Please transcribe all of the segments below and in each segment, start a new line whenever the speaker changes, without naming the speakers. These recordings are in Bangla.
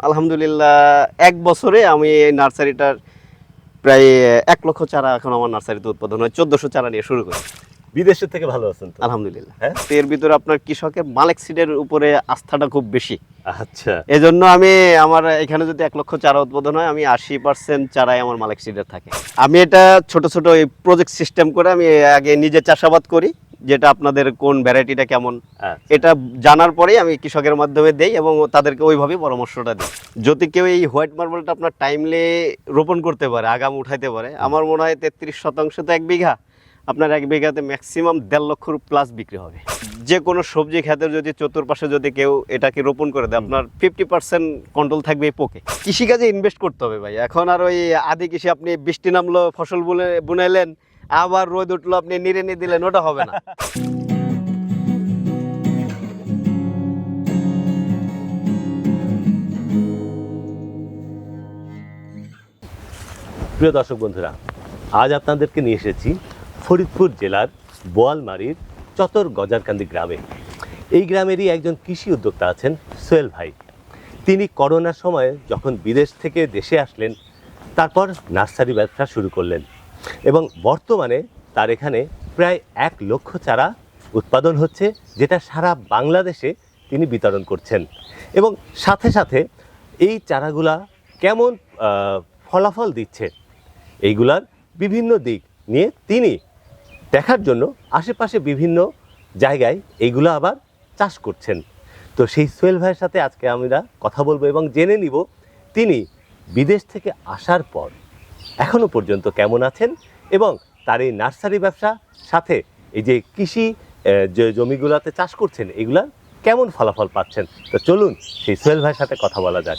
আলহামদুলিল্লাহ এক বছরে আমি এই নার্সারিটার প্রায় এক লক্ষ চারা এখন আমার নার্সারিতে উৎপাদন হয় চোদ্দশো চারা নিয়ে শুরু করি।
বিদেশের থেকে ভালো আছেন তো?
আলহামদুলিল্লাহ।
হ্যাঁ?
তো এর ভিতরে আপনার কৃষকের মালেক সিডের উপরে আস্থাটা খুব বেশি।
আচ্ছা।
এজন্য আমি আমার এখানে যদি এক লক্ষ চারা উৎপাদন হয় আমি আশি পার্সেন্ট চারাই আমার মালেক সিডের থাকে। আমি এটা ছোট ছোট প্রজেক্ট সিস্টেম করে আমি আগে নিজে চাষাবাদ করি। যেটা আপনাদের কোন ভ্যারাইটিটা কেমন
আচ্ছা।
এটা জানার পরেই আমি কৃষকের মাধ্যমে দেই এবং তাদেরকে ওইভাবেই পরামর্শটা দিই। যদি কেউ এই হোয়াইট মার্বেলটা আপনার টাইমলি রোপণ করতে পারে আগাম উঠাইতে পারে আমার মনে হয় তেত্রিশ শতাংশ তো এক বিঘা। আপনার এক বিঘাতে ম্যাক্সিমাম দেড় লক্ষর প্লাস বিক্রি হবে। যে কোনো সবজি খাতের যদি চতুর্পাশে যদি কেউ এটাকে রোপণ করে দেয় আপনার ফিফটি পার্সেন্ট কন্ট্রোল থাকবে এই পোকে। কৃষিকাজে ইনভেস্ট করতে হবে ভাই। এখন আর ওই আদি কৃষি আপনি বৃষ্টি নামলো ফসল বুনে বুনাইলেন আবার রোদ উঠল, আপনি নিড়ে নিয়ে দিলেন, ওটা হবে না।
প্রিয় দর্শক বন্ধুরা, আজ আপনাদেরকে নিয়ে এসেছি ফরিদপুর জেলার বোয়ালমারির চতর গজারকান্দি গ্রামে। এই গ্রামেরই একজন কৃষি উদ্যোক্তা আছেন সোহেল ভাই। তিনি করোনার সময়ে যখন বিদেশ থেকে দেশে আসলেন, তারপর নার্সারি ব্যবসা শুরু করলেন। এবং বর্তমানে তার এখানে প্রায় এক লক্ষ চারা উৎপাদন হচ্ছে, যেটা সারা বাংলাদেশে তিনি বিতরণ করছেন। এবং সাথে সাথে এই চারাগুলা কেমন ফলাফল দিচ্ছে, এইগুলার বিভিন্ন দিক নিয়ে তিনি দেখার জন্য আশেপাশে বিভিন্ন জায়গায় এইগুলো আবার চাষ করছেন। তো সেই সোহেল ভাইয়ের সাথে আজকে আমরা কথা বলব এবং জেনে নিব তিনি বিদেশ থেকে আসার পর এখনও পর্যন্ত কেমন আছেন এবং তার এই নার্সারি ব্যবসা সাথে এই যে কৃষি যে জমিগুলোতে চাষ করছেন, এগুলা কেমন ফলাফল পাচ্ছেন? তো চলুন সেই সোহেল ভাইয়ের সাথে কথা বলা যাক।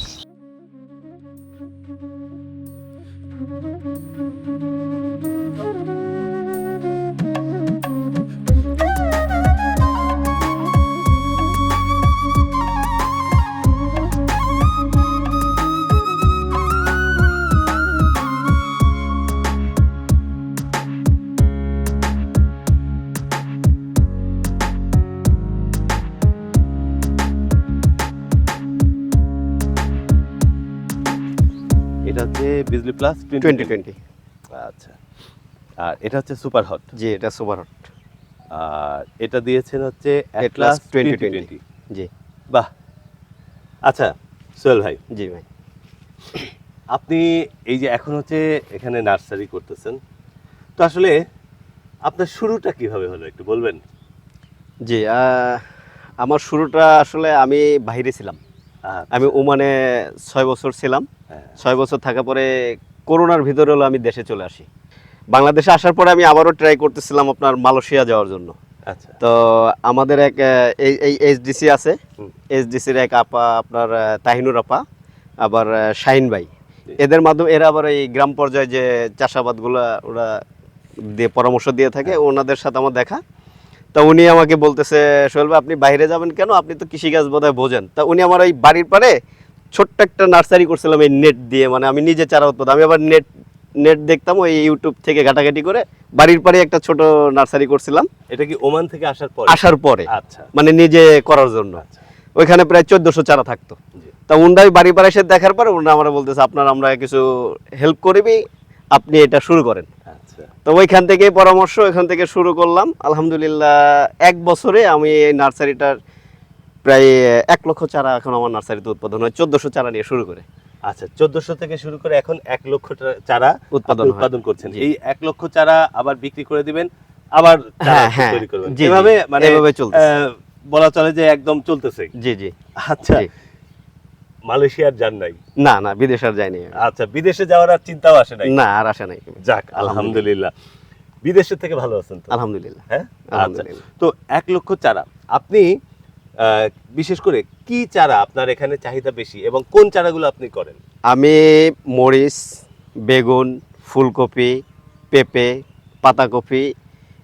হচ্ছে প্লাস
টোয়েন্টি টোয়েন্টি
আচ্ছা। আর এটা হচ্ছে সুপার হট?
জি এটা সুপার হট।
আর এটা দিয়েছেন হচ্ছে অ্যাটলাস টোয়েন্টি টোয়েন্টি
জি।
বাহ। আচ্ছা সোহেল ভাই।
জি ভাই।
আপনি এই যে এখন হচ্ছে এখানে নার্সারি করতেছেন তো আসলে আপনার শুরুটা কীভাবে হলো একটু বলবেন?
জি আমার শুরুটা আসলে আমি বাইরে ছিলাম। আমি ওমানে ছয় বছর ছিলাম।
হ্যাঁ,
ছয় বছর থাকার পরে করোনার ভিতরে হলো আমি দেশে চলে আসি। বাংলাদেশে আসার পরে আমি আবারও ট্রাই করতেছিলাম আপনার মালয়েশিয়া যাওয়ার জন্য।
আচ্ছা।
তো আমাদের এক এই এই এইচডিসি আছে। এইচডিসির এক আপা আপনার তাহিনুর আপা আবার শাহিন ভাই। এদের মাধ্যমে এরা আবার এই গ্রাম পর্যায়ে যে চাষাবাদগুলো ওরা দিয়ে পরামর্শ দিয়ে থাকে
হ্যাঁ।
ওনাদের সাথে আমার দেখা। তা উনি আমাকে বলতেছে সোহেল ভাই আপনি বাইরে যাবেন কেন? আপনি তো কৃষিকাজ বোধহয় বোঝেন। তা উনি আমার ওই বাড়ির পারে ছোট্ট একটা নার্সারি করছিলাম এই নেট দিয়ে মানে আমি নিজে চারা উৎপাদন আমি আবার নেট নেট দেখতাম ওই ইউটিউব থেকে ঘাটাঘাটি করে বাড়ির পারে একটা ছোট নার্সারি করছিলাম।
এটা কি ওমান থেকে আসার পর?
আসার পরে।
আচ্ছা।
মানে নিজে করার জন্য।
আচ্ছা।
ওইখানে প্রায় চোদ্দশো চারা থাকতো। তা উন্ডাই বাড়ি পাড়া এসে দেখার পরে উন্ডা আমরা বলতেছে আপনার আমরা কিছু হেল্প করিবি আপনি এটা শুরু করেন।
আচ্ছা
তো ওইখান থেকেই পরামর্শ ওইখান থেকে শুরু করলাম। আলহামদুলিল্লাহ এক বছরে আমি এই নার্সারিটার প্রায় এক লক্ষ চারা এখন আমার নার্সারিতে উৎপাদন হয় চোদ্দশো চারা নিয়ে শুরু করে।
আচ্ছা চোদ্দশো থেকে শুরু করে এখন এক লক্ষ চারা
উৎপাদন
উৎপাদন করছেন। এই এক লক্ষ চারা আবার বিক্রি করে দিবেন আবার চারা
হ্যাঁ হ্যাঁ
তৈরি করবেন। মানে
এভাবে চলছে
বলা চলে যে একদম চলতেছে।
জি জি।
আচ্ছা। মালয়েশিয়ার যান নাই?
না না বিদেশ আর যায়নি
আচ্ছা বিদেশে যাওয়ার আর চিন্তাও আসে নাই?
না আর আসে নাই।
যাক আলহামদুলিল্লাহ। বিদেশের থেকে ভালো আছেন তো?
আলহামদুলিল্লাহ।
হ্যাঁ? আচ্ছা তো এক লক্ষ চারা। আপনি বিশেষ করে কি চারা আপনার এখানে চাহিদা বেশি এবং কোন চারাগুলো আপনি করেন?
আমি মরিচ বেগুন ফুলকপি পেঁপে পাতাকপি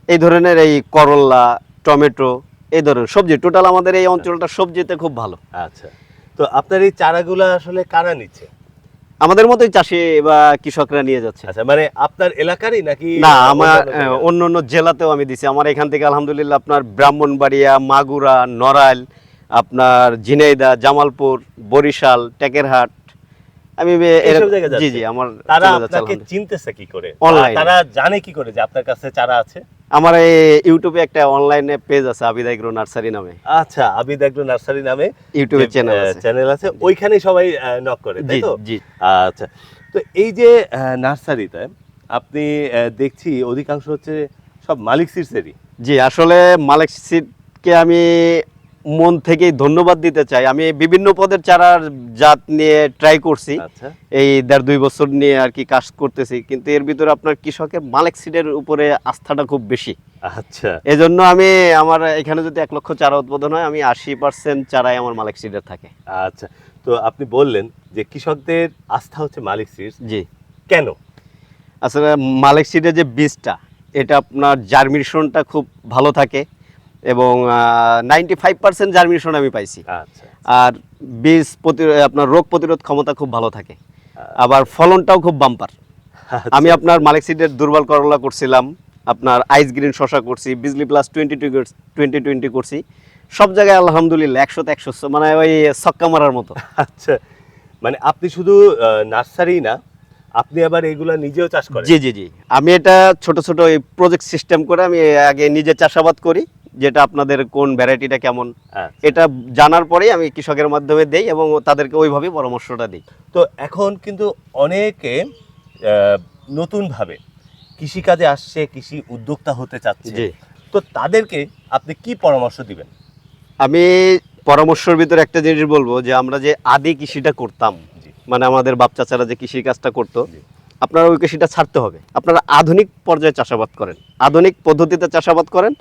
এই ধরনের এই করল্লা টমেটো এই ধরনের সবজি। টোটাল আমাদের এই অঞ্চলটা সবজিতে খুব ভালো।
আচ্ছা। তো আপনার এই চারাগুলো আসলে কারা নিচ্ছে?
আমাদের মতোই চাষি বা কৃষকরা নিয়ে যাচ্ছে।
আচ্ছা মানে আপনার এলাকারই নাকি
না আমার অন্য অন্য জেলাতেও আমি দিছি। আমার এখান থেকে আলহামদুলিল্লাহ আপনার ব্রাহ্মণবাড়িয়া মাগুরা নড়াইল আপনার ঝিনাইদা জামালপুর বরিশাল টেকেরহাট আমি জি জি আমার
তারা আপনাকে চিনতেছে কি করে? তারা জানে কি করে যে আপনার কাছে চারা আছে?
আমার এই ইউটিউবে একটা অনলাইনে পেজ আছে আবিদা এগ্রো নার্সারি নামে।
আচ্ছা আবিদা এগ্রো নার্সারি নামে
ইউটিউবে চ্যানেল আছে।
চ্যানেল আছে ওইখানে সবাই নক করে তাই তো?
জি।
আচ্ছা তো এই যে নার্সারিটা নার্সারিতে আপনি দেখছি অধিকাংশ হচ্ছে সব মালিক সিটসেরই
জি আসলে মালিক সিটকে আমি মন থেকেই ধন্যবাদ দিতে চাই। আমি বিভিন্ন পদের চারার জাত নিয়ে ট্রাই করছি।
আচ্ছা।
এই দেড় দুই বছর নিয়ে আর কি কাজ করতেছি। কিন্তু এর ভিতরে আপনার কৃষকের মালিক সিডের উপরে আস্থাটা খুব বেশি।
আচ্ছা।
এজন্য আমি আমার এখানে যদি এক লক্ষ চারা উৎপাদন হয় আমি আশি পার্সেন্ট চারাই আমার মালিক সিডের থাকে।
আচ্ছা। তো আপনি বললেন যে কৃষকদের আস্থা হচ্ছে মালিক সিটস
জি।
কেন?
আসলে মালিক সিডের যে বীজটা এটা আপনার জার্মিনেশনটা খুব ভালো থাকে। এবং নাইনটি ফাইভ পার্সেন্ট জার্মিনেশন আমি পাইছি।
আচ্ছা
আর বীজ প্রতি আপনার রোগ প্রতিরোধ ক্ষমতা খুব ভালো থাকে।
আচ্ছা।
আবার ফলনটাও খুব বাম্পার আমি আপনার মালিক সিডের দুর্বল করলা করছিলাম আপনার আইস গ্রিন শশা করছি Bijli plus twenty two twenty twenty করছি। সব জায়গায় আলহামদুলিল্লাহ একশো একশো মানে ওই ছক্কা মারার মতো।
আচ্ছা মানে আপনি শুধু নার্সারি না আপনি আবার এগুলা নিজেও চাষ করেন?
জি জি জি। আমি এটা ছোট ছোট প্রজেক্ট সিস্টেম করে আমি আগে নিজে চাষাবাদ করি। যেটা আপনাদের কোন ভ্যারাইটিটা কেমন
আচ্ছা।
এটা জানার পরেই আমি কৃষকের মাধ্যমে দেই এবং তাদেরকে ওইভাবেই পরামর্শটা দিই।
তো এখন কিন্তু অনেকে নতুনভাবে কৃষিকাজে আসছে কৃষি উদ্যোক্তা হতে চাচ্ছে। তো তাদেরকে আপনি কি পরামর্শ দিবেন?
আমি পরামর্শের ভিতরে একটা জিনিস বলব যে আমরা যে আদি কৃষিটা করতাম মানে আমাদের বাপ চাচারা যে কৃষি কাজটা করতো আপনারা ওই কৃষিটা ছাড়তে হবে। আপনারা আধুনিক পর্যায়ে চাষাবাদ করেন আধুনিক পদ্ধতিতে চাষাবাদ করেন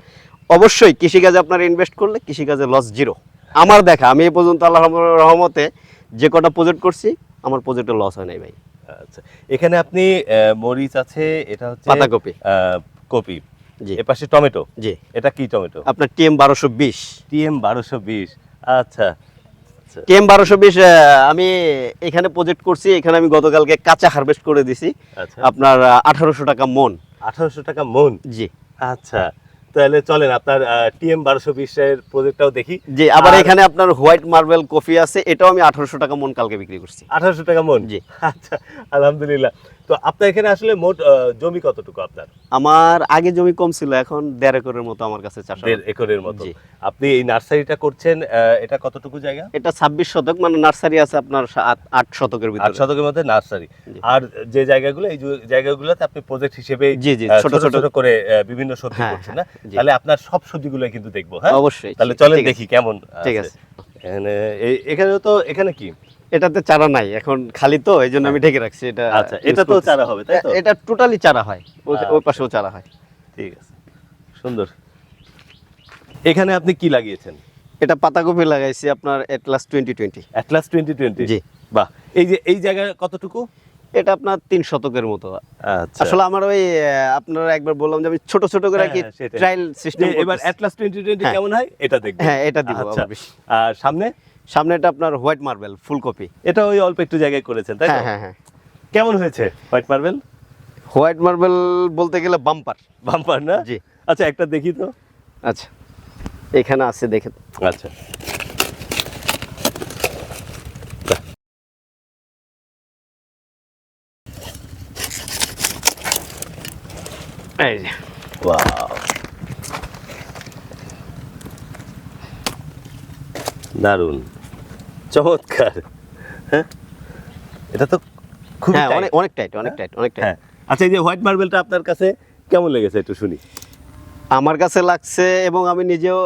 অবশ্যই কৃষিকাজে আপনারা ইনভেস্ট করলে কৃষিকাজে লস জিরো আমার দেখা আমি এই পর্যন্ত আল্লাহ রহমতে যে কটা প্রজেক্ট করছি আমার প্রজেক্টে লস হয় নাই ভাই।
আচ্ছা এখানে আপনি মরিচ আছে এটা হচ্ছে
পাতাকপি।
কপি।
জি।
এপাশে টমেটো।
জি।
এটা কি টমেটো?
আপনার টিএম বারোশো বিশ।
টিএম বারোশো বিশ আচ্ছা। আচ্ছা।
টিএম বারোশো বিশ আমি এখানে প্রজেক্ট করছি এখানে আমি গতকালকে কাঁচা হারভেস্ট করে দিছি।
আচ্ছা।
আপনার আঠারোশো টাকা মন।
আঠারোশো টাকা মন?
জি।
আচ্ছা। তাহলে চলেন আপনার টিএম বারোশো বিশের প্রজেক্টটাও দেখি।
যে আবার এখানে আপনার হোয়াইট মার্বেল কফি আছে এটাও আমি আঠারোশো টাকা মন কালকে বিক্রি করছি।
আঠারোশো টাকা মন?
জি।
আচ্ছা আলহামদুলিল্লাহ। তো আপনার এখানে আসলে মোট জমি কতটুকু আপনার?
আমার আগে জমি কম ছিল এখন দেড় একরের মতো আমার কাছে চাষ
দেড় একরের মতো। আপনি এই নার্সারিটা করছেন এটা কতটুকু জায়গা?
এটা ছাব্বিশ শতক মানে নার্সারি আছে আপনার আট শতকের
আট শতকের মধ্যে নার্সারি। আর যে জায়গাগুলো এই জায়গাগুলোতে আপনি প্রজেক্ট হিসেবে
ছোট
ছোট করে বিভিন্ন সবজি
হ্যাঁ,
করছেন না? তাহলে আপনার সব সবজিগুলো কিন্তু দেখব হ্যাঁ?
অবশ্যই।
তাহলে চলেন দেখি কেমন
ঠিক আছে।
এখানে এখানে তো এখানে কি?
এটাতে চারা নাই এখন খালি তো এই জন্য আমি ঢেকে রাখছি এটা
আচ্ছা এটা তো চারা হবে তাই তো?
এটা টোটালি চারা হয় ওই- ওই
আচ্ছা।
পাশেও চারা হয়।
ঠিক আছে সুন্দর। এখানে আপনি কি লাগিয়েছেন?
এটা পাতাকপি লাগাইছি আপনার Atlas twenty twenty
Atlas twenty twenty
জি।
বাহ এই যে এই জায়গায় কতটুকু?
এটা আপনার তিন শতকের মতো।
আচ্ছা।
আসলে আমার ওই আপনারা একবার বললাম যে আমি ছোট ছোট করে
হ্যাঁ,
কি
হ্যাঁ,
ট্রায়াল সিস্টেম
এবার অ্যাটলাস টোয়েন্টি টোয়েন্টি
হ্যাঁ।
কেমন হয়? এটা দেখবেন।
হ্যাঁ এটা দিব
আচ্ছা। আর সামনে?
সামনে এটা আপনার হোয়াইট মার্বেল ফুলকপি।
এটা ওই অল্প একটু জায়গায় করেছেন তাই
হ্যাঁ হ্যাঁ হ্যাঁ।
কেমন হয়েছে হোয়াইট মার্বেল?
হোয়াইট মার্বেল বলতে গেলে বাম্পার।
বাম্পার না?
জি।
আচ্ছা একটা দেখি তো।
আচ্ছা এখানে আছে দেখে
আচ্ছা।
এই যে।
ওয়াও। দারুণ। চমৎকার। হ্যাঁ? এটা তো খুব
হ্যাঁ অনেক অনেক টাইট অনেক টাইট অনেক টাইট
হ্যাঁ। আচ্ছা এই যে হোয়াইট মার্বেলটা আপনার কাছে কেমন লেগেছে একটু শুনি।
আমার কাছে লাগছে এবং আমি নিজেও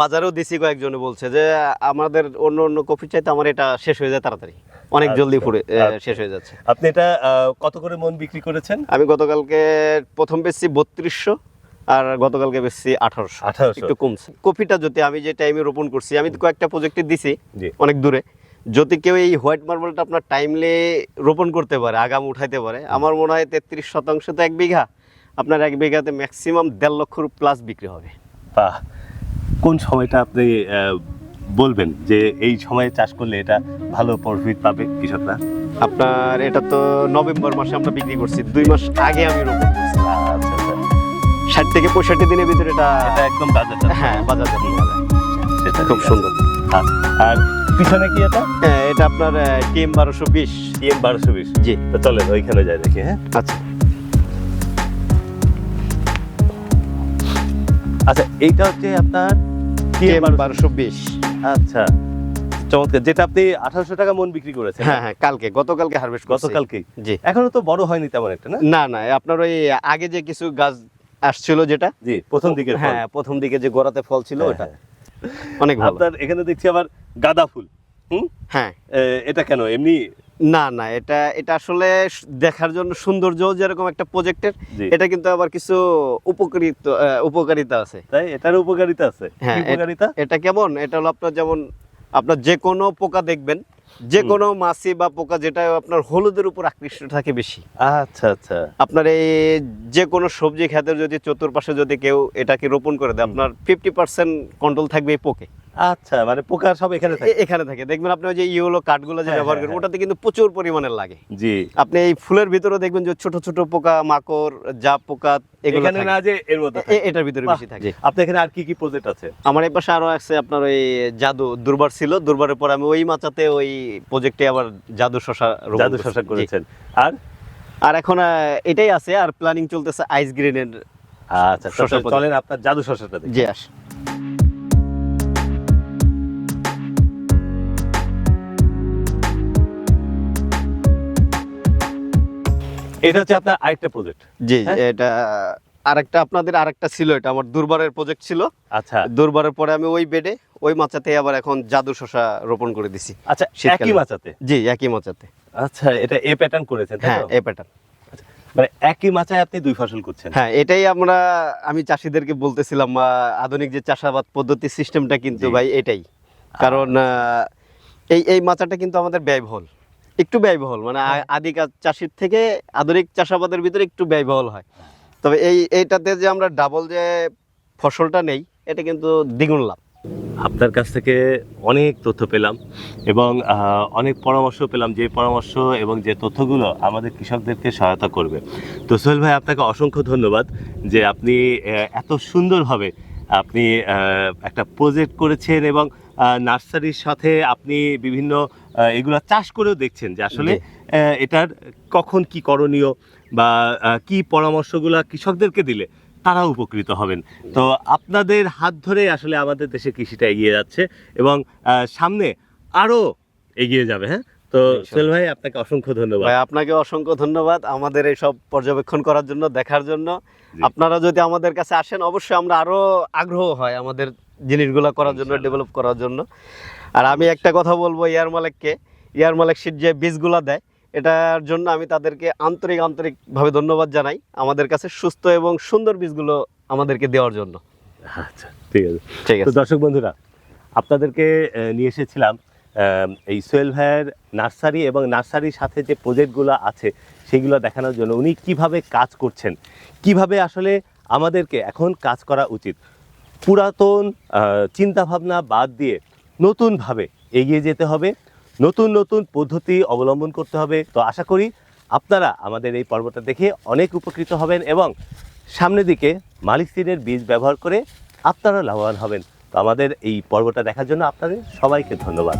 বাজারেও দিছি কয়েকজনে বলছে যে আমাদের অন্য অন্য কফি চাইতে আমার এটা শেষ হয়ে যায় তাড়াতাড়ি। অনেক
আচ্ছা,
জলদি ফুরে
আচ্ছা।
শেষ হয়ে যাচ্ছে।
আপনি এটা কত করে মন বিক্রি করেছেন?
আমি গতকালকে প্রথম বেচছি বত্রিশশো। আর গতকালকে বেচছি আঠারোশো।
1800
একটু কমছে। কফিটা যদি আমি যে টাইমে রোপণ করছি আমি তো কয়েকটা প্রজেক্টে দিছি অনেক দূরে। যদি কেউ এই হোয়াইট মার্বেলটা আপনার টাইমলে রোপণ করতে পারে আগাম উঠাইতে পারে আমার মনে হয় তেত্রিশ শতাংশ তো এক বিঘা। আপনার এক বিঘাতে ম্যাক্সিমাম দেড় লক্ষ প্লাস বিক্রি হবে।
বাহ। কোন সময়টা আপনি বলবেন যে এই সময়ে চাষ করলে এটা ভালো প্রফিট পাবে কৃষকরা?
আপনার এটা তো নভেম্বর মাসে আমরা বিক্রি করছি দুই মাস আগে আমি রোপণ করছি।
আচ্ছা আচ্ছা।
ষাট থেকে পঁয়ষট্টি দিনের ভিতরে এটা
একদম বাজারটা
হ্যাঁ বাজার
সেটা
খুব সুন্দর।
আর পিছনে কি এটা?
হ্যাঁ এটা আপনার টিএম বারোশো বিশ।
টিএম বারোশো বিশ।
জি।
তো চলেন ওইখানে যাই দেখি হ্যাঁ?
আচ্ছা।
আচ্ছা এইটা হচ্ছে আপনার
টিএম বারোশো বিশ।
আচ্ছা। চমৎকার যেটা আপনি আঠারোশো টাকা মন বিক্রি করেছেন
হ্যাঁ হ্যাঁ কালকে গতকালকে হারভেস্ট
গতকালকেই?
জি।
এখনও তো বড় হয়নি তেমন একটা না?
না না আপনার ওই আগে যে কিছু গাছ আসছিল যেটা?
জি প্রথম ফল।
হ্যাঁ প্রথম দিকে যে গোড়াতে ফল ছিল
হ্যাঁ,
ওটা।
হ্যাঁ।
অনেক ভালো।
আপনার এখানে দেখছি আবার গাঁদা ফুল। হুম?
হ্যাঁ।
এটা কেন? এমনি
না না এটা এটা আসলে দেখার জন্য সৌন্দর্য যেরকম একটা প্রজেক্টের এটা কিন্তু আবার কিছু উপকারিত উপকারিতা আছে।
তাই? এটার উপকারিতা আছে।
হ্যাঁ,
উপকারিতা?
এটা কেমন? এটা হলো আপনার যেমন আপনার যে কোনো পোকা দেখবেন যে কোনো মাছি বা পোকা যেটা আপনার হলুদের উপর আকৃষ্ট থাকে বেশি।
আচ্ছা আচ্ছা।
আপনার এই যে কোনো সবজি খাতের যদি চতুর্পাশে যদি কেউ এটাকে রোপণ করে দেয় আপনার ফিফটি পার্সেন্ট কন্ট্রোল থাকবে এই পোকে।
আচ্ছা মানে পোকা সব এখানে থাকে?
এখানে থাকে। দেখবেন আপনি ওই যে ইউলো কাঠগুলো যে
হ্যাঁ,
ব্যবহার
হ্যাঁ,
করেন ওটাতে কিন্তু প্রচুর পরিমাণে লাগে।
জি।
আপনি এই ফুলের ভিতরে দেখবেন যে ছোট ছোট পোকা মাকড় জাপ পোকা এগুলো
এখানে না যে এর মধ্যে
এটার ভিতরে বেশি থাকে।
আপনি এখানে আর কি কি প্রজেক্ট আছে?
আমার এই পাশে আরও আছে আপনার ওই জাদু দুর্বার ছিল। দুর্বারের পর আমি ওই মাচাতে ওই প্রজেক্টে আবার জাদু শশা
জাদু শশা করেছেন। আর?
আর এখন এটাই আছে। আর প্ল্যানিং চলতেছে আইস গ্রিনের
আচ্ছা চলেন আপনার জাদু শশাটা দেখি।
যে আস।
এটা হচ্ছে আপনার আরেকটা প্রজেক্ট
জি
হ্যাঁ?
এটা আরেকটা আপনাদের আরেকটা ছিল এটা আমার দুর্বারের প্রজেক্ট ছিল।
আচ্ছা।
দুর্বারের পরে আমি ওই বেডে ওই মাচাতে আবার এখন জাদু শশা রোপণ করে দিছি।
আচ্ছা একই মাচাতে?
জি একই মাচাতে।
আচ্ছা এটা এ প্যাটার্ন করেছেন
হ্যাঁ? এই প্যাটার্ন
মানে একই মাচায় আপনি দুই ফসল করছেন?
হ্যাঁ এটাই আমরা আমি চাষিদেরকে বলতেছিলাম আধুনিক যে চাষাবাদ পদ্ধতি সিস্টেমটা কিন্তু ভাই এটাই। কারণ এই এই মাচাটা কিন্তু আমাদের ব্যয়বহুল। একটু ব্যয়বহুল। মানে
হ্যাঁ।
আ- আদি কাজ চাষির থেকে আধুনিক চাষাবাদের ভিতরে একটু ব্যয়বহুল হয়। তবে এই এইটাতে যে আমরা ডাবল যে ফসলটা নেই এটা কিন্তু দ্বিগুণ লাভ।
আপনার কাছ থেকে অনেক তথ্য পেলাম এবং অনেক পরামর্শ পেলাম। যে পরামর্শ এবং যে তথ্যগুলো আমাদের কৃষকদেরকে সহায়তা করবে। তো সোহেল ভাই আপনাকে অসংখ্য ধন্যবাদ যে আপনি এত সুন্দরভাবে আপনি একটা প্রজেক্ট করেছেন এবং নার্সারির সাথে আপনি বিভিন্ন এগুলা চাষ করেও দেখছেন যে আসলে এটার কখন কি করণীয় বা কি পরামর্শগুলো কৃষকদেরকে দিলে তারা উপকৃত হবেন। তো আপনাদের হাত ধরে আসলে আমাদের দেশে কৃষিটা এগিয়ে যাচ্ছে এবং সামনে আরও এগিয়ে যাবে হ্যাঁ? তো। সোহেল ভাই আপনাকে অসংখ্য ধন্যবাদ।
ভাই আপনাকে অসংখ্য ধন্যবাদ আমাদের এই সব পর্যবেক্ষণ করার জন্য দেখার জন্য। আপনারা যদি আমাদের কাছে আসেন অবশ্যই আমরা আরও আগ্রহ হয় আমাদের জিনিসগুলো করার জন্য ডেভেলপ করার জন্য। আর আমি একটা কথা বলব ইয়ার মালিককে। ইয়ার মালিক সিট যে বীজগুলো দেয় এটার জন্য আমি তাদেরকে আন্তরিক আন্তরিকভাবে ধন্যবাদ জানাই আমাদের কাছে সুস্থ এবং সুন্দর বীজগুলো আমাদেরকে দেওয়ার জন্য।
আচ্ছা ঠিক আছে।
ঠিক আছে।
দর্শক বন্ধুরা আপনাদেরকে নিয়ে এসেছিলাম এই সোহেল ভাইয়ের নার্সারি এবং নার্সারির সাথে যে প্রজেক্টগুলো আছে সেগুলো দেখানোর জন্য উনি কীভাবে কাজ করছেন কীভাবে আসলে আমাদেরকে এখন কাজ করা উচিত। পুরাতন চিন্তাভাবনা বাদ দিয়ে নতুনভাবে এগিয়ে যেতে হবে। নতুন নতুন পদ্ধতি অবলম্বন করতে হবে। তো আশা করি আপনারা আমাদের এই পর্বটা দেখে অনেক উপকৃত হবেন এবং সামনের দিকে মালিক সিনের বীজ ব্যবহার করে আপনারা লাভবান হবেন। তো আমাদের এই পর্বটা দেখার জন্য আপনাদের সবাইকে ধন্যবাদ।